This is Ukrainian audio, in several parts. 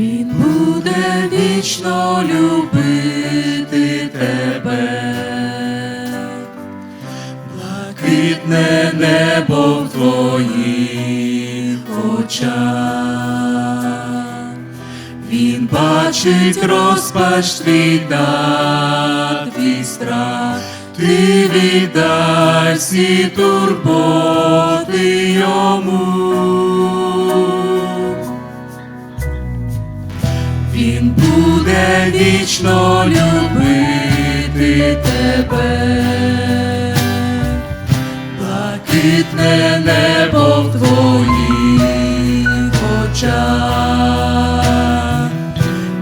Він буде вічно любити тебе, блакитне небо в твоїх очах. Він бачить розпач твій та твій страх, ти віддай всі турботи йому. Вічно любити тебе, блакитне небо в твоїх очах.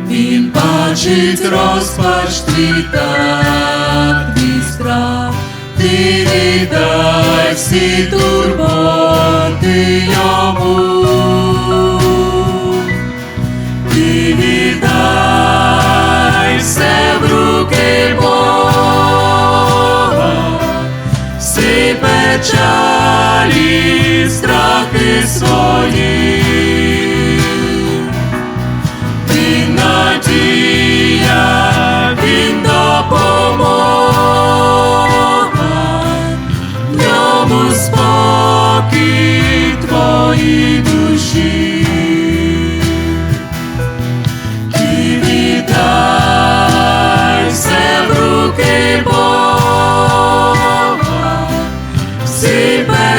Він бачить розпач твій та страх, ти віддай всі турботи всі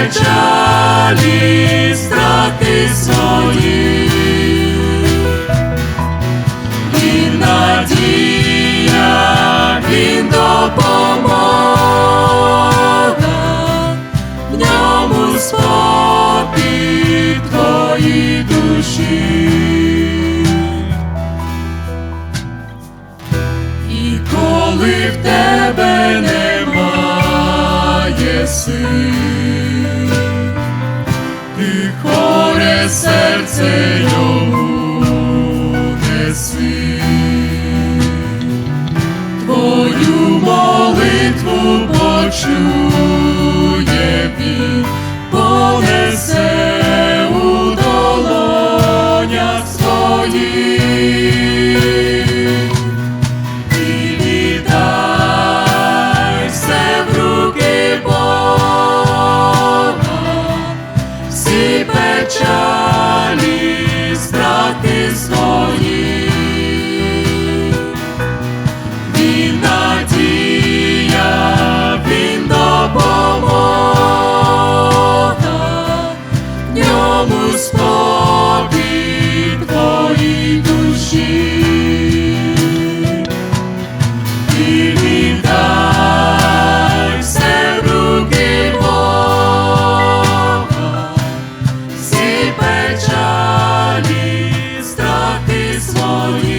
печалі, страхи свої. Він надія, він допомога, в ньому спокій твоїй душі. І коли в тебе немає сил, серце твою молитву почує він, понесе у долонях своїх. You.